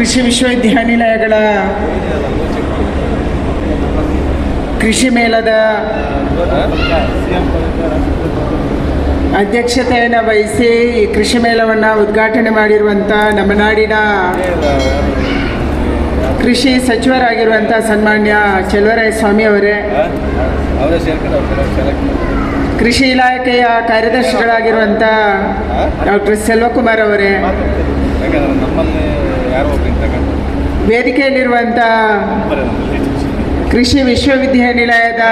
ಕೃಷಿ ವಿಶ್ವವಿದ್ಯಾನಿಲಯಗಳ ಕೃಷಿ ಮೇಳದ ಅಧ್ಯಕ್ಷತೆಯನ್ನು ವಹಿಸಿ ಈ ಕೃಷಿ ಮೇಳವನ್ನು ಉದ್ಘಾಟನೆ ಮಾಡಿರುವಂಥ ನಮ್ಮ ನಾಡಿನ ಕೃಷಿ ಸಚಿವರಾಗಿರುವಂಥ ಸನ್ಮಾನ್ಯ ಚೆಲುವರಾಯ ಸ್ವಾಮಿ ಅವರೇ, ಕೃಷಿ ಇಲಾಖೆಯ ಕಾರ್ಯದರ್ಶಿಗಳಾಗಿರುವಂಥ ಡಾಕ್ಟರ್ ಸೆಲ್ವಕುಮಾರ್ ಅವರೇ ಯಾರೋ ವೇದಿಕೆಯಲ್ಲಿರುವಂಥ ಕೃಷಿ ವಿಶ್ವವಿದ್ಯಾನಿಲಯದ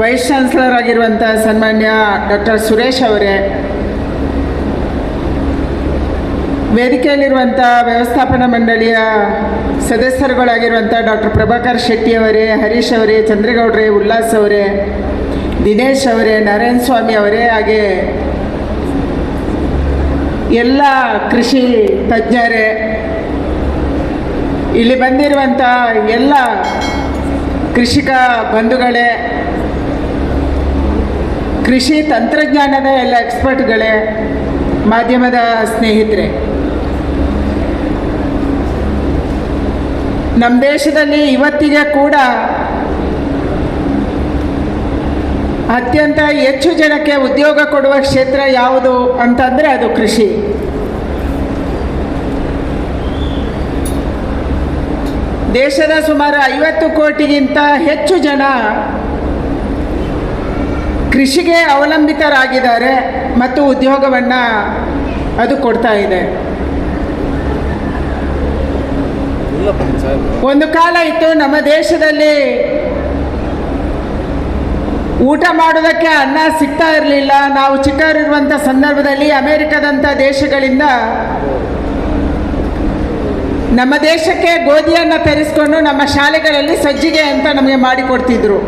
ವೈಸ್ ಚಾನ್ಸಲರ್ ಆಗಿರುವಂಥ ಸನ್ಮಾನ್ಯ ಡಾಕ್ಟರ್ ಸುರೇಶ್ ಅವರೇ ವೇದಿಕೆಯಲ್ಲಿರುವಂಥ ವ್ಯವಸ್ಥಾಪನಾ ಮಂಡಳಿಯ ಸದಸ್ಯರುಗಳಾಗಿರುವಂಥ ಡಾಕ್ಟರ್ ಪ್ರಭಾಕರ್ ಶೆಟ್ಟಿ ಅವರೇ, ಹರೀಶ್ ಅವರೇ, ಚಂದ್ರೇಗೌಡ್ರೆ, ಉಲ್ಲಾಸ್ ಅವರೇ, ದಿನೇಶ್ ಅವರೇ ನಾರಾಯಣ ಸ್ವಾಮಿ ಅವರೇ, ಹಾಗೆ ಎಲ್ಲ ಕೃಷಿ ತಜ್ಞರೇ, ಇಲ್ಲಿ ಬಂದಿರುವಂಥ ಎಲ್ಲ ಕೃಷಿಕ ಬಂಧುಗಳೇ, ಕೃಷಿ ತಂತ್ರಜ್ಞಾನದ ಎಲ್ಲ ಎಕ್ಸ್ಪರ್ಟ್ಗಳೇ, ಮಾಧ್ಯಮದ ಸ್ನೇಹಿತರೆ. ನಮ್ಮ ದೇಶದಲ್ಲಿ ಇವತ್ತಿಗೆ ಕೂಡ ಅತ್ಯಂತ ಹೆಚ್ಚು ಜನಕ್ಕೆ ಉದ್ಯೋಗ ಕೊಡುವ ಕ್ಷೇತ್ರ ಯಾವುದು ಅಂತಂದರೆ ಅದು ಕೃಷಿ. ದೇಶದ ಸುಮಾರು ಐವತ್ತು ಕೋಟಿಗಿಂತ ಹೆಚ್ಚು ಜನ ಕೃಷಿಗೆ ಅವಲಂಬಿತರಾಗಿದ್ದಾರೆ ಮತ್ತು ಉದ್ಯೋಗವನ್ನು ಅದು ಕೊಡ್ತಾ ಇದೆ. ಒಂದು ಕಾಲ ಇತ್ತು ನಮ್ಮ ದೇಶದಲ್ಲಿ ಊಟ ಮಾಡೋದಕ್ಕೆ ಅನ್ನ ಸಿಗ್ತಾ ಇರಲಿಲ್ಲ. ನಾವು ಚಿಕ್ಕವರಿರುವಂಥ ಸಂದರ್ಭದಲ್ಲಿ ಅಮೇರಿಕದಂಥ ದೇಶಗಳಿಂದ ನಮ್ಮ ದೇಶಕ್ಕೆ ಗೋಧಿಯನ್ನು ತರಿಸ್ಕೊಂಡು ನಮ್ಮ ಶಾಲೆಗಳಲ್ಲಿ ಸಜ್ಜಿಗೆ ಅಂತ ನಮಗೆ ಮಾಡಿಕೊಡ್ತಿದ್ರು.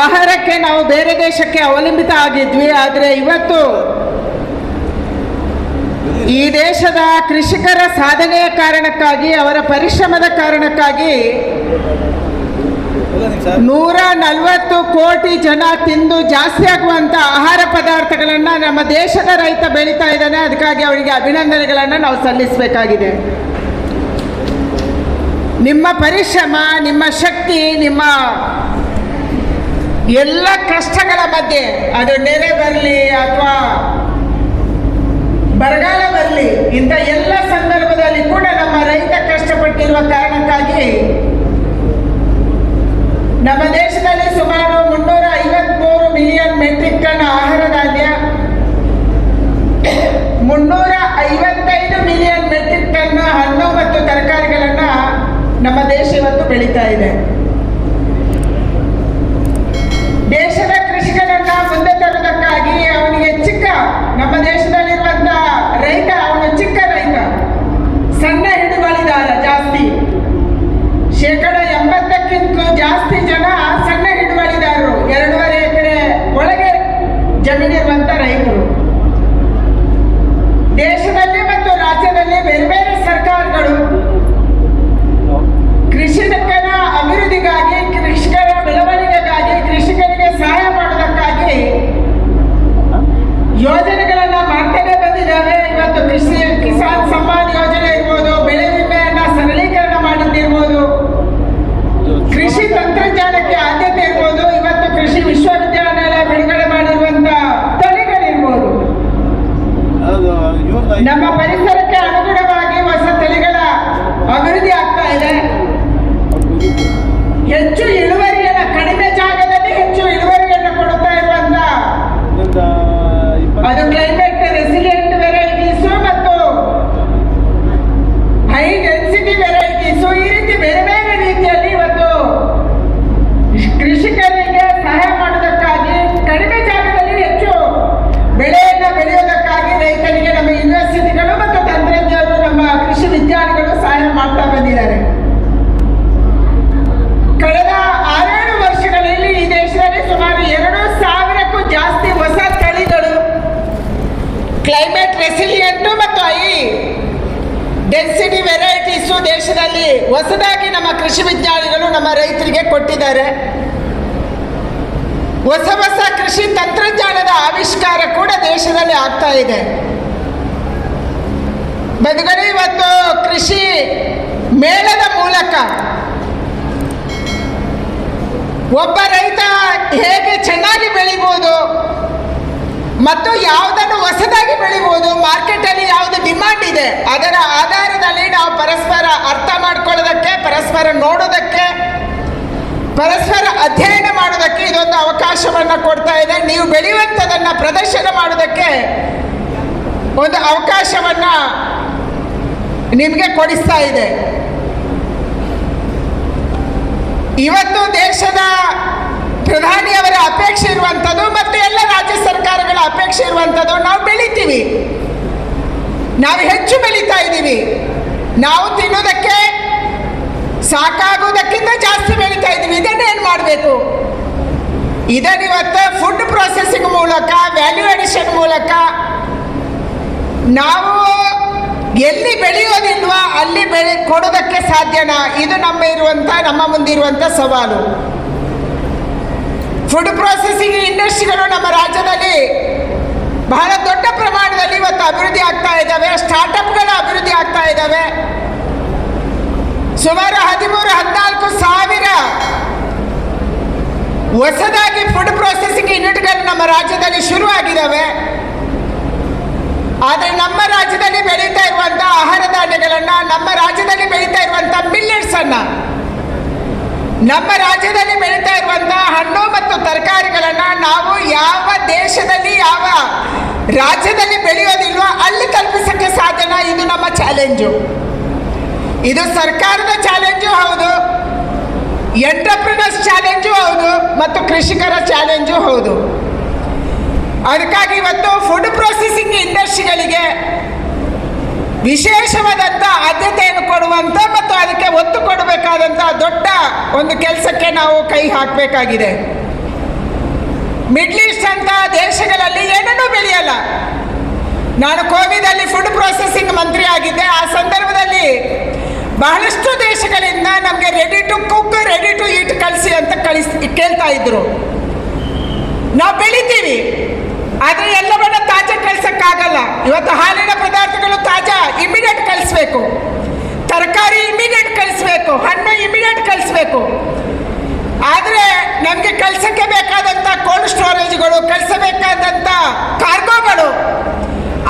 ಆಹಾರಕ್ಕೆ ನಾವು ಬೇರೆ ದೇಶಕ್ಕೆ ಅವಲಂಬಿತ ಆಗಿದ್ವಿ. ಆದರೆ ಇವತ್ತು ಈ ದೇಶದ ಕೃಷಿಕರ ಸಾಧನೆಯ ಕಾರಣಕ್ಕಾಗಿ, ಅವರ ಪರಿಶ್ರಮದ ಕಾರಣಕ್ಕಾಗಿ ನೂರ ನಲವತ್ತು ಕೋಟಿ ಜನ ತಿಂದು ಜಾಸ್ತಿ ಆಗುವಂತ ಆಹಾರ ಪದಾರ್ಥಗಳನ್ನು ನಮ್ಮ ದೇಶದ ರೈತ ಬೆಳೀತಾ ಇದ್ದಾನೆ. ಅದಕ್ಕಾಗಿ ಅವರಿಗೆ ಅಭಿನಂದನೆಗಳನ್ನು ನಾವು ಸಲ್ಲಿಸಬೇಕಾಗಿದೆ. ನಿಮ್ಮ ಪರಿಶ್ರಮ, ನಿಮ್ಮ ಶಕ್ತಿ, ನಿಮ್ಮ ಎಲ್ಲ ಕಷ್ಟಗಳ ಮಧ್ಯೆ, ಅದು ನೆರೆ ಬರಲಿ ಅಥವಾ ಬರಗಾಲ ಬರಲಿ, ಇಂಥ ಎಲ್ಲ ಸಂದರ್ಭದಲ್ಲಿ ಕೂಡ ನಮ್ಮ ರೈತ ಕಷ್ಟಪಟ್ಟಿರುವ ಕಾರಣಕ್ಕಾಗಿ ನಮ್ಮ ದೇಶದಲ್ಲಿ ಸುಮಾರು ಮುನ್ನೂರ ಐವತ್ಮೂರು ಮಿಲಿಯನ್ ಮೆಟ್ರಿಕ್ ಟನ್ ಆಹಾರ ಧಾನ್ಯ ಮುನ್ನೂರ ಐವತ್ತೈದು ಮಿಲಿಯನ್ ಮೆಟ್ರಿಕ್ ಟನ್ ಹಣ್ಣು ಮತ್ತು ತರಕಾರಿಗಳನ್ನು ನಮ್ಮ ದೇಶ ಇವತ್ತು ಬೆಳೀತಾ ಇದೆ. ದೇಶದ ಕೃಷಿಕರನ್ನ ಮುಂದೆ ತರುವುದಕ್ಕಾಗಿ ಅವನಿಗೆ ಚಿಕ್ಕ ನಮ್ಮ ದೇಶದಲ್ಲಿರುವಂತ ರೈತ ಅವನು ಚಿಕ್ಕ ರೈತ ಸಣ್ಣ ಹಿಡುವಳಿದಾರ ಜಾಸ್ತಿ ಶೇಕಡ ಎಂಬತ್ತಕ್ಕಿಂತಲೂ ಜಾಸ್ತಿ ಜನ ಸಣ್ಣ ಹಿಡುವಳಿದಾರರು ಎರಡೂವರೆ ಎಕರೆ ಒಳಗೆ ಜಮೀನಿರುವಂತ ರೈತರು ದೇಶದಲ್ಲಿ ಮತ್ತು ರಾಜ್ಯದಲ್ಲಿ ಬೇರೆ ಬೇರೆ ಸರ್ಕಾರಗಳು ಕೃಷಿಕರ ಅಭಿವೃದ್ಧಿಗಾಗಿ ಕೃಷಿಕರ ಬೆಳವಣಿಗೆಗಾಗಿ ಕೃಷಿಕರಿಗೆ ಸಹಾಯ ಮಾಡೋದಕ್ಕಾಗಿ ಯೋಜನೆಗಳನ್ನ ಮಾಡ್ತಾನೆ ಬಂದಿದ್ದಾವೆ ಇವತ್ತು ಕೃಷಿ ಕಿಸಾನ್ ಸಮ್ಮಾನ್ ಯೋಜನೆ ಇರ್ಬೋದು ಬೆಳೆ ವಿಮೆಯನ್ನ ಸರಳೀಕರಣ ಮಾಡಿದ್ದಿರ್ಬೋದು ಕೃಷಿ ತಂತ್ರಜ್ಞಾನಕ್ಕೆ ಆದ್ಯತೆ ಇರ್ಬೋದು ಇವತ್ತು ಕೃಷಿ ವಿಶ್ವವಿದ್ಯಾನಿಲಯ ಬಿಡುಗಡೆ ಮಾಡಿರುವಂತ ತಳಿಗಳಿರ್ಬೋದು ಅದು ಇವ್ರದ್ದು ನಮ್ಮ ಪರಿಸರಕ್ಕೆ ಅನುಗುಣವಾಗಿ ಹೊಸ ತಳಿಗಳ ಅಭಿವೃದ್ಧಿ ಆಗ್ತಾ ಇದೆ ಹೆಚ್ಚು ಇಳುವರಿಯನ್ನ ಕಡಿಮೆ ಜಾಗದಲ್ಲಿ ಹೆಚ್ಚು ಇಳುವರಿಯನ್ನು ಕೊಡುತ್ತಾ ಇರುವಂತ ಇಲ್ಲಿಂದ ಇಪ್ಪತ್ತು ಅದು ಕ್ಲೈಮೇಟ್ ರೆಸಿಲಿಯಂಟ್ ವೆರೈಟೀಸು ಮತ್ತು ಹೈ ಡೆನ್ಸಿಟಿ ವೆರೈಟೀಸು ಈ ರೀತಿ ಬೇರೆ ಬೇರೆ ರೀತಿಯಲ್ಲಿ ಇವತ್ತು ಕೃಷಿಕರಿಗೆ ಸಹಾಯ ಮಾಡೋದಕ್ಕಾಗಿ ಕಡಿಮೆ ಜಾಗದಲ್ಲಿ ಹೆಚ್ಚು ಬೆಳೆಯನ್ನು ಬೆಳೆಯೋದಕ್ಕಾಗಿ ರೈತರಿಗೆ ನಮ್ಮ ಯೂನಿವರ್ಸಿಟಿಗಳು ಮತ್ತು ತಂತ್ರಜ್ಞರು ನಮ್ಮ ಕೃಷಿ ವಿಜ್ಞಾನಿಗಳು ಸಹಾಯ ಮಾಡ್ತಾ ಬಂದಿದ್ದಾರೆ ಕಳೆದ ಆರೇಳು ವರ್ಷಗಳಲ್ಲಿ ಈ ದೇಶದಲ್ಲಿ ಸುಮಾರು ಎರಡು ಸಾವಿರಕ್ಕೂ ಜಾಸ್ತಿ ಹೊಸ ತಳಿಗಳು ಕ್ಲೈಮೇಟ್ ರೆಸಿಲಿಯಂಟು ಮತ್ತು ಐ ಡೆನ್ಸಿಟಿ ವೆರೈಟೀಸು ದೇಶದಲ್ಲಿ ಹೊಸದಾಗಿ ನಮ್ಮ ಕೃಷಿ ವಿಜ್ಞಾನಿಗಳು ನಮ್ಮ ರೈತರಿಗೆ ಕೊಟ್ಟಿದ್ದಾರೆ. ಹೊಸ ಹೊಸ ಕೃಷಿ ತಂತ್ರಜ್ಞಾನದ ಆವಿಷ್ಕಾರ ಕೂಡ ದೇಶದಲ್ಲಿ ಆಗ್ತಾ ಇದೆ. ಬದುಗಡೆ ಒಂದು ಕೃಷಿ ಮೇಳದ ಮೂಲಕ ಒಬ್ಬ ರೈತ ಹೇಗೆ ಚೆನ್ನಾಗಿ ಬೆಳಿಬೋದು ಮತ್ತು ಯಾವುದನ್ನು ಹೊಸದಾಗಿ ಬೆಳಿಬೋದು ಮಾರ್ಕೆಟಲ್ಲಿ ಯಾವುದು ಡಿಮಾಂಡ್ ಇದೆ, ಅದರ ಆಧಾರದಲ್ಲಿ ನಾವು ಪರಸ್ಪರ ಅರ್ಥ ಮಾಡ್ಕೊಳ್ಳೋದಕ್ಕೆ, ಪರಸ್ಪರ ನೋಡೋದಕ್ಕೆ, ಪರಸ್ಪರ ಅಧ್ಯಯನ ಮಾಡೋದಕ್ಕೆ ಇದೊಂದು ಅವಕಾಶವನ್ನು ಕೊಡ್ತಾ ಇದೆ. ನೀವು ಬೆಳೆಯುವಂಥದ್ದನ್ನು ಪ್ರದರ್ಶನ ಮಾಡೋದಕ್ಕೆ ಒಂದು ಅವಕಾಶವನ್ನು ನಿಮಗೆ ಕೊಡಿಸ್ತಾ ಇದೆ. ಇವತ್ತು ದೇಶದ ಪ್ರಧಾನಿಯವರ ಅಪೇಕ್ಷೆ ಇರುವಂಥದ್ದು ಮತ್ತು ಎಲ್ಲ ರಾಜ್ಯ ಸರ್ಕಾರಗಳ ಅಪೇಕ್ಷೆ ಇರುವಂಥದ್ದು ನಾವು ಬೆಳಿತೀವಿ. ನಾವು ಹೆಚ್ಚು ಬೆಳೀತಾ ಇದ್ದೀವಿ. ನಾವು ತಿನ್ನೋದಕ್ಕೆ ಸಾಕಾಗುವುದಕ್ಕಿಂತ ಜಾಸ್ತಿ ಬೆಳೀತಾ ಇದ್ದೀವಿ. ಇದನ್ನು ಏನು ಮಾಡಬೇಕು? ಇದನ್ನು ಇವತ್ತು ಫುಡ್ ಪ್ರೊಸೆಸಿಂಗ್ ಮೂಲಕ ವ್ಯಾಲ್ಯೂ ಅಡಿಷನ್ ಮೂಲಕ ನಾವು ಎಲ್ಲಿ ಬೆಳೆಯೋದಿಲ್ವಾ ಅಲ್ಲಿ ಬೆಳೆ ಕೊಡೋದಕ್ಕೆ ಸಾಧ್ಯನಾ? ಇದು ನಮ್ಮ ಇರುವಂಥ, ನಮ್ಮ ಮುಂದಿರುವಂಥ ಸವಾಲು. ಫುಡ್ ಪ್ರೊಸೆಸಿಂಗ್ ಇಂಡಸ್ಟ್ರಿಗಳು ನಮ್ಮ ರಾಜ್ಯದಲ್ಲಿ ಬಹಳ ದೊಡ್ಡ ಪ್ರಮಾಣದಲ್ಲಿ ಇವತ್ತು ಅಭಿವೃದ್ಧಿ ಆಗ್ತಾ ಇದ್ದಾವೆ. ಸ್ಟಾರ್ಟಪ್ಗಳ ಅಭಿವೃದ್ಧಿ ಆಗ್ತಾ ಇದ್ದಾವೆ. ಸುಮಾರು ಹದಿಮೂರು, ಹದಿನಾಲ್ಕು ಸಾವಿರ ಹೊಸದಾಗಿ ಫುಡ್ ಪ್ರೊಸೆಸಿಂಗ್ ಯೂನಿಟ್ಗಳು ನಮ್ಮ ರಾಜ್ಯದಲ್ಲಿ ಶುರುವಾಗಿದ್ದಾವೆ. ಆದರೆ ನಮ್ಮ ರಾಜ್ಯದಲ್ಲಿ ಬೆಳೀತಾ ಇರುವಂಥ ಆಹಾರ ಧಾನ್ಯಗಳನ್ನು, ನಮ್ಮ ರಾಜ್ಯದಲ್ಲಿ ಬೆಳೀತಾ ಇರುವಂಥ ಮಿಲ್ಲೆಟ್ಸನ್ನು ನಮ್ಮ ರಾಜ್ಯದಲ್ಲಿ ಬೆಳೀತಾ ಇರುವಂತಹ ಹಣ್ಣು ಮತ್ತು ತರಕಾರಿಗಳನ್ನು ನಾವು ಯಾವ ದೇಶದಲ್ಲಿ, ಯಾವ ರಾಜ್ಯದಲ್ಲಿ ಬೆಳೆಯೋದಿಲ್ವೋ ಅಲ್ಲಿ ತಲುಪಿಸಕ್ಕೆ ಸಾಧನ ಇದು ನಮ್ಮ ಚಾಲೆಂಜು. ಇದು ಸರ್ಕಾರದ ಚಾಲೆಂಜು ಹೌದು, ಎಂಟರ್ಪ್ರಿನರ್ಸ್ ಚಾಲೆಂಜು ಹೌದು ಮತ್ತು ಕೃಷಿಕರ ಚಾಲೆಂಜು ಹೌದು. ಅದಕ್ಕಾಗಿ ಇವತ್ತು ಫುಡ್ ಪ್ರೊಸೆಸಿಂಗ್ ಇಂಡಸ್ಟ್ರಿಗಳಿಗೆ ವಿಶೇಷವಾದಂಥ ಆದ್ಯತೆಯನ್ನು ಕೊಡುವಂಥ ಮತ್ತು ಅದಕ್ಕೆ ಒತ್ತು ಕೊಡಬೇಕಾದಂಥ ದೊಡ್ಡ ಒಂದು ಕೆಲಸಕ್ಕೆ ನಾವು ಕೈ ಹಾಕಬೇಕಾಗಿದೆ. ಮಿಡ್ಲ್ ಈಸ್ಟ್ ಅಂತ ದೇಶಗಳಲ್ಲಿ ಏನನ್ನೂ ಬೆಳೆಯಲ್ಲ. ನಾನು ಕೋವಿದಲ್ಲಿ ಫುಡ್ ಪ್ರೊಸೆಸಿಂಗ್ ಮಂತ್ರಿ ಆಗಿದ್ದೆ. ಆ ಸಂದರ್ಭದಲ್ಲಿ ಬಹಳಷ್ಟು ದೇಶಗಳಿಂದ ನಮಗೆ ready to cook ready to eat ಕಳಿಸಿ ಅಂತ ಕಳಿಸ್ ಕೇಳ್ತಾ ಇದ್ರು. ನಾವು ಬೆಳಿತೀವಿ. ಆದರೆ ಎಲ್ಲವನ್ನ ತಾಜಾ ಕಳ್ಸಕ್ಕಾಗಲ್ಲ. ಇವತ್ತು ಹಾಲಿನ ಪದಾರ್ಥಗಳು ತಾಜಾ ಇಮಿಡಿಯೇಟ್ ಕಳಿಸ್ಬೇಕು. ತರಕಾರಿ ಇಮಿಡಿಯೇಟ್ ಕಳಿಸ್ಬೇಕು, ಹಣ್ಣು ಇಮಿಡಿಯೇಟ್ ಕಳಿಸ್ಬೇಕು. ಆದರೆ ನಮಗೆ ಕಳ್ಸಕ್ಕೆ ಬೇಕಾದಂಥ ಕೋಲ್ಡ್ ಸ್ಟೋರೇಜ್ಗಳು ಕಳಿಸಬೇಕಾದಂಥ ಕಾರ್ಗೋಗಳು,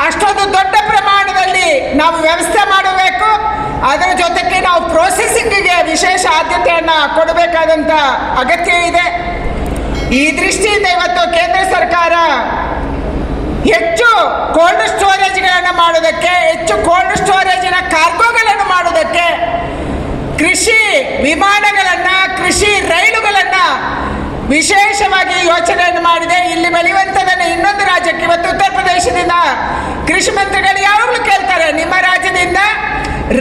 ಅಷ್ಟೊಂದು ದೊಡ್ಡ ಪ್ರಮಾಣದಲ್ಲಿ ನಾವು ವ್ಯವಸ್ಥೆ ಮಾಡಬೇಕು. ಅದರ ಜೊತೆಗೆ ನಾವು ಪ್ರೊಸೆಸಿಂಗಿಗೆ ವಿಶೇಷ ಆದ್ಯತೆಯನ್ನು ಕೊಡಬೇಕಾದಂಥ ಅಗತ್ಯ ಇದೆ. ಈ ದೃಷ್ಟಿಯಿಂದ ಇವತ್ತು ಕೇಂದ್ರ ಸರ್ಕಾರ ಹೆಚ್ಚು ಕೋಲ್ಡ್ ಸ್ಟೋರೇಜ್ಗಳನ್ನು ಮಾಡೋದಕ್ಕೆ ಹೆಚ್ಚು ಕೋಲ್ಡ್ ಸ್ಟೋರೇಜಿನ ಕಾರ್ಗೋಗಳನ್ನು ಮಾಡುವುದಕ್ಕೆ ಕೃಷಿ ವಿಮಾನಗಳನ್ನು, ಕೃಷಿ ರೈಲುಗಳನ್ನು ವಿಶೇಷವಾಗಿ ಯೋಚನೆಯನ್ನು ಮಾಡಿದೆ. ಇಲ್ಲಿ ಬೆಳೆಯುವಂಥದ್ದನ್ನು ಇನ್ನೊಂದು ರಾಜ್ಯಕ್ಕೆ, ಇವತ್ತು ಉತ್ತರ ಪ್ರದೇಶದಿಂದ ಕೃಷಿ ಮಂತ್ರಿಗಳು ಯಾವಾಗಲೂ ಕೇಳ್ತಾರೆ, ನಿಮ್ಮ ರಾಜ್ಯದಿಂದ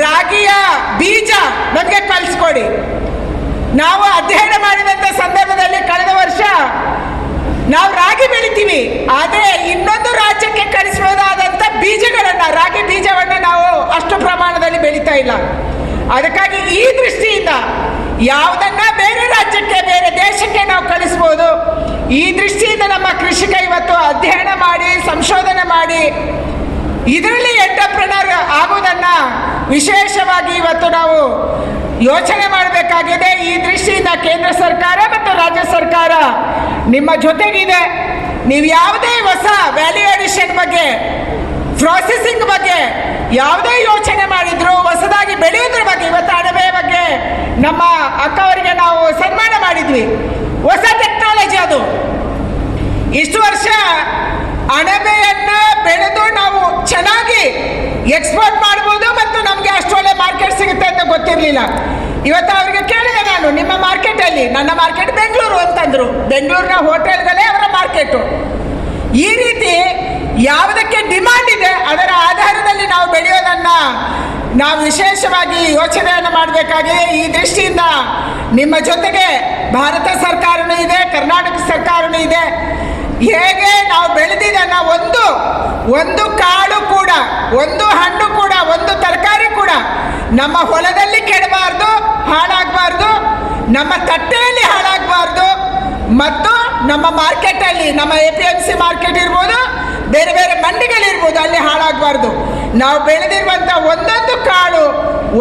ರಾಗಿಯ ಬೀಜ ನಮಗೆ ಕಳಿಸ್ಕೊಡಿ. ನಾವು ಅಧ್ಯಯನ ಮಾಡಿದಂಥ ಸಂದರ್ಭದಲ್ಲಿ ಕಳೆದ ವರ್ಷ ನಾವು ರಾಗಿ ಬೆಳಿತೀವಿ. ಆದರೆ ಇನ್ನೊಂದು ರಾಜ್ಯಕ್ಕೆ ಕಳಿಸಬಹುದಾದಂಥ ಬೀಜಗಳನ್ನು, ರಾಗಿ ಬೀಜವನ್ನು ನಾವು ಅಷ್ಟು ಪ್ರಮಾಣದಲ್ಲಿ ಬೆಳೀತಾ ಇಲ್ಲ. ಅದಕ್ಕಾಗಿ ಈ ದೃಷ್ಟಿಯಿಂದ ಯಾವುದನ್ನ ಬೇರೆ ರಾಜ್ಯಕ್ಕೆ, ಬೇರೆ ದೇಶಕ್ಕೆ ನಾವು ಕಳಿಸ್ಬೋದು ಈ ದೃಷ್ಟಿಯಿಂದ ನಮ್ಮ ಕೃಷಿಕ ಇವತ್ತು ಅಧ್ಯಯನ ಮಾಡಿ, ಸಂಶೋಧನೆ ಮಾಡಿ, ಇದರಲ್ಲಿ ಎಂಟರ್ಪ್ರನರ್ ಆಗುವುದನ್ನ ವಿಶೇಷವಾಗಿ ಇವತ್ತು ನಾವು ಯೋಚನೆ ಮಾಡಬೇಕಾಗಿದೆ ಈ ದೃಷ್ಟಿಯಿಂದ ಕೇಂದ್ರ ಸರ್ಕಾರ ಮತ್ತು ರಾಜ್ಯ ಸರ್ಕಾರ ನಿಮ್ಮ ಜೊತೆಗಿದೆ. ನೀವು ಯಾವುದೇ ಹೊಸ ವ್ಯಾಲ್ಯೂ ಅಡಿಷನ್ ಬಗ್ಗೆ ಪ್ರೊಸೆಸಿಂಗ್ ಬಗ್ಗೆ ಯಾವುದೇ ಯೋಚನೆ ಮಾಡಿದ್ರು ಹೊಸದಾಗಿ ಬೆಳೆಯೋದ್ರ ಬಗ್ಗೆ, ಇವತ್ತು ಅಣಬೆ ಬಗ್ಗೆ ನಮ್ಮ ಅಕ್ಕವರಿಗೆ ನಾವು ಸನ್ಮಾನ ಮಾಡಿದ್ವಿ. ಹೊಸ ಟೆಕ್ನಾಲಜಿ ಅದು. ಇಷ್ಟು ವರ್ಷ ಅಣಬೆಯನ್ನ ಬೆಳೆದು ನಾವು ಚೆನ್ನಾಗಿ ಎಕ್ಸ್ಪೋರ್ಟ್ ಮಾಡ್ಬೋದು ಮತ್ತು ನಮಗೆ ಅಷ್ಟು ಒಳ್ಳೆ ಮಾರ್ಕೆಟ್ ಸಿಗುತ್ತೆ ಅಂತ ಗೊತ್ತಿರಲಿಲ್ಲ. ಇವತ್ತು ಅವರಿಗೆ ಕೇಳಿದೆ ನಾನು, ನಿಮ್ಮ ಮಾರ್ಕೆಟಲ್ಲಿ ನನ್ನ ಮಾರ್ಕೆಟ್ ಬೆಂಗಳೂರು ಅಂತಂದ್ರು. ಬೆಂಗಳೂರಿನ ಹೋಟೆಲ್ಗಳೇ ಅವರ ಮಾರ್ಕೆಟು ಈ ರೀತಿ ಯಾವುದಕ್ಕೆ ಡಿಮಾಂಡ್ ಇದೆ, ಅದರ ಆಧಾರದಲ್ಲಿ ನಾವು ಬೆಳೆಯೋದನ್ನ ನಾವು ವಿಶೇಷವಾಗಿ ಯೋಚನೆಯನ್ನು ಮಾಡಬೇಕಾಗಿದೆ ಈ ದೃಷ್ಟಿಯಿಂದ ನಿಮ್ಮ ಜೊತೆಗೆ ಭಾರತ ಸರ್ಕಾರನೂ ಇದೆ, ಕರ್ನಾಟಕ ಸರ್ಕಾರನೂ ಇದೆ. ಹೇಗೆ ನಾವು ಬೆಳೆದಿದ್ದನ್ನ ಒಂದು ಒಂದು ಕಾಳು ಕೂಡ, ಒಂದು ಹಣ್ಣು ಕೂಡ ಒಂದು ತರಕಾರಿ ಕೂಡ ನಮ್ಮ ಹೊಲದಲ್ಲಿ ಕೆಡಬಾರ್ದು, ಹಾಳಾಗಬಾರ್ದು, ನಮ್ಮ ತಟ್ಟೆಯಲ್ಲಿ ಹಾಳಾಗಬಾರ್ದು, ಮತ್ತು ನಮ್ಮ ಮಾರ್ಕೆಟಲ್ಲಿ, ನಮ್ಮ A P M C market ಇರ್ಬೋದು, ಬೇರೆ ಬೇರೆ ಮಂಡಿಗಳಿರ್ಬೋದು ಅಲ್ಲಿ ಹಾಳಾಗಬಾರ್ದು. ನಾವು ಬೆಳೆದಿರುವಂಥ ಒಂದೊಂದು ಕಾಳು,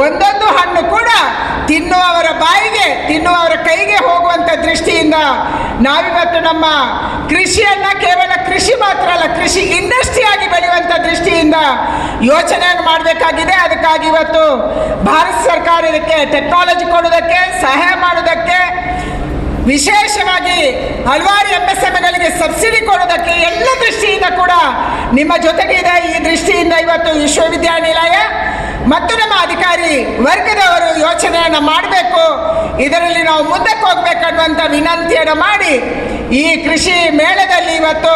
ಒಂದೊಂದು ಹಣ್ಣು ಕೂಡ ತಿನ್ನುವವರ ಬಾಯಿಗೆ, ತಿನ್ನುವವರ ಕೈಗೆ ಹೋಗುವಂಥ ದೃಷ್ಟಿಯಿಂದ ನಾವಿವತ್ತು ನಮ್ಮ ಕೃಷಿಯನ್ನು ಕೇವಲ ಕೃಷಿ ಮಾತ್ರ ಅಲ್ಲ, ಕೃಷಿ ಇಂಡಸ್ಟ್ರಿ ಆಗಿ ಬೆಳೆಯುವಂಥ ದೃಷ್ಟಿಯಿಂದ ಯೋಚನೆಯನ್ನು ಮಾಡಬೇಕಾಗಿದೆ. ಅದಕ್ಕಾಗಿ ಇವತ್ತು ಭಾರತ ಸರ್ಕಾರ ಇದಕ್ಕೆ ಟೆಕ್ನಾಲಜಿ ಕೊಡೋದಕ್ಕೆ ಸಹಾಯ ಮಾಡೋದಕ್ಕೆ ವಿಶೇಷವಾಗಿ ಹಲವಾರು ಎಂ ಎಸ್ ಎಂಗಳಿಗೆ ಸಬ್ಸಿಡಿ ಕೊಡೋದಕ್ಕೆ ಎಲ್ಲ ದೃಷ್ಟಿಯಿಂದ ಕೂಡ ನಿಮ್ಮ ಜೊತೆಗಿದೆ ಈ ದೃಷ್ಟಿಯಿಂದ ಇವತ್ತು ವಿಶ್ವವಿದ್ಯಾನಿಲಯ ಮತ್ತು ನಮ್ಮ ಅಧಿಕಾರಿ ವರ್ಗದವರು ಯೋಚನೆಯನ್ನು ಮಾಡಬೇಕು. ಇದರಲ್ಲಿ ನಾವು ಮುಂದಕ್ಕೆ ಹೋಗ್ಬೇಕನ್ನುವಂಥ ವಿನಂತಿಯನ್ನು ಮಾಡಿ ಈ ಕೃಷಿ ಮೇಳದಲ್ಲಿ ಇವತ್ತು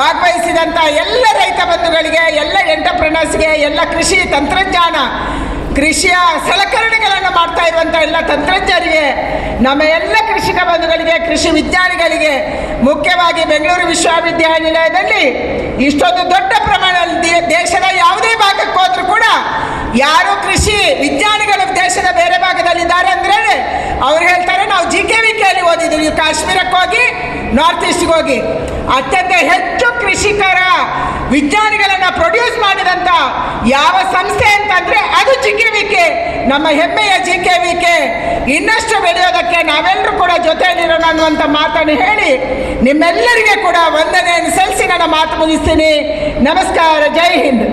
ಭಾಗವಹಿಸಿದಂಥ ಎಲ್ಲ ರೈತ ಬಂಧುಗಳಿಗೆ, ಎಲ್ಲ ಎಂಟರ್ಪ್ರಿನರ್ಸ್ಗೆ, ಎಲ್ಲ ಕೃಷಿ ತಂತ್ರಜ್ಞಾನ, ಕೃಷಿಯ ಸಲಕರಣೆಗಳನ್ನು ಮಾಡ್ತಾ ಇರುವಂಥ ಎಲ್ಲ ತಂತ್ರಜ್ಞರಿಗೆ, ನಮ್ಮ ಎಲ್ಲ ಕೃಷಿಕ ಬಂಧುಗಳಿಗೆ, ಕೃಷಿ ವಿಜ್ಞಾನಿಗಳಿಗೆ, ಮುಖ್ಯವಾಗಿ ಬೆಂಗಳೂರು ವಿಶ್ವವಿದ್ಯಾನಿಲಯದಲ್ಲಿ ಇಷ್ಟೊಂದು ದೊಡ್ಡ ಪ್ರಮಾಣದಲ್ಲಿ ದೇಶದ ಯಾವುದೇ ಭಾಗಕ್ಕೆ ಹೋದ್ರೂ ಕೂಡ ಯಾರು ಕೃಷಿ ವಿಜ್ಞಾನಿಗಳು ದೇಶದ ಬೇರೆ ಭಾಗದಲ್ಲಿದ್ದಾರೆ ಅಂದ್ರೆ ಅವ್ರು ಹೇಳ್ತಾರೆ ನಾವು ಜಿ ಕೆ ವಿ ಕೆಯಲ್ಲಿ ಓದಿದ್ದೀವಿ, ಕಾಶ್ಮೀರಕ್ಕೆ ಹೋಗಿ ನಾರ್ತ್ ಈಸ್ಟ್ಗೆ ಹೋಗಿ ಅತ್ಯಂತ ಹೆಚ್ಚು ಕೃಷಿಕರ ವಿಜ್ಞಾನಿಗಳನ್ನು ಪ್ರೊಡ್ಯೂಸ್ ಮಾಡಿದಂತ ಯಾವ ಸಂಸ್ಥೆ ಅಂತಂದರೆ ಅದು ಜಿ ಕೆ ವಿ ಕೆ ನಮ್ಮ ಹೆಮ್ಮೆಯ ಜಿ ಕೆ ವಿ ಕೆ ಇನ್ನಷ್ಟು ಬೆಳೆಯೋದಕ್ಕೆ ನಾವೆಲ್ಲರೂ ಕೂಡ ಜೊತೆಯಲ್ಲಿರೋಣ ಅನ್ನುವಂಥ ಮಾತನ್ನು ಹೇಳಿ ನಿಮ್ಮೆಲ್ಲರಿಗೆ ಕೂಡ ವಂದನೆಯನ್ನು ಸಲ್ಲಿಸಿ ನನ್ನ ಮಾತು ಮುಗಿಸ್ತೀನಿ. ನಮಸ್ಕಾರ, ಜೈ ಹಿಂದ್.